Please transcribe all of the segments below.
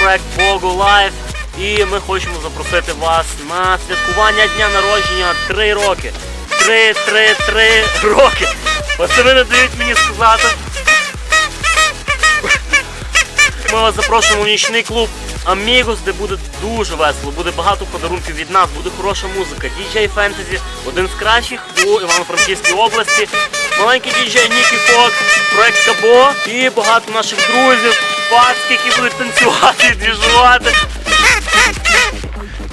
проект Богу Лайф. І ми хочемо запросити вас на святкування дня народження 3 роки. 3, 3, 3 роки. Пацани не дають мені сказати. Ми вас запрошуємо в нічний клуб Амігос, де буде дуже весело, буде багато подарунків від нас, буде хороша музика. Діджей Фентезі, один з кращих у Івано-Франківській області. Маленький діджей Нікі Фокс, проект Кабо і багато наших друзів, пацки, які будуть танцювати і двіжувати.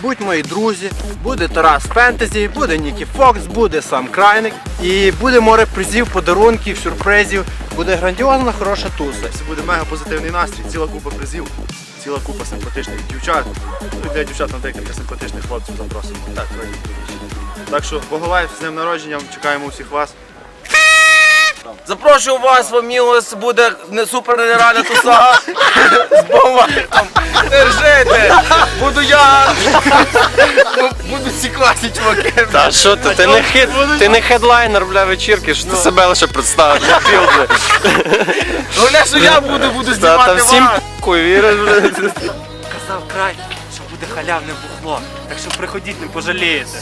Будь мої друзі, буде Тарас Фентезі, буде Нікі Фокс, буде сам Крайник і буде море призів, подарунків, сюрпризів. Буде грандіозна, хороша туса. Це буде мега позитивний настрій, ціла купа призів, ціла купа симпатичних дівчат. Ну і для дівчат на декілька симпатичних хлопців запросимо. Так, трохи більше. Так що Боголайф з днем народження, чекаємо усіх вас. Запрошую вас, в Амілос буде не супер нереальна туса з бомбарком. Держите! Буду я! Будуть всі класні чуваки. Та що ти? Ти не хід, ти не хедлайнер, бля, вечірки, що ти себе лише представив. Головне, що я буду, буду Та, та знімати всім вас. Похуй, віриш. Казав край, що буде халявне бухло. Так що приходіть, не пожалієте.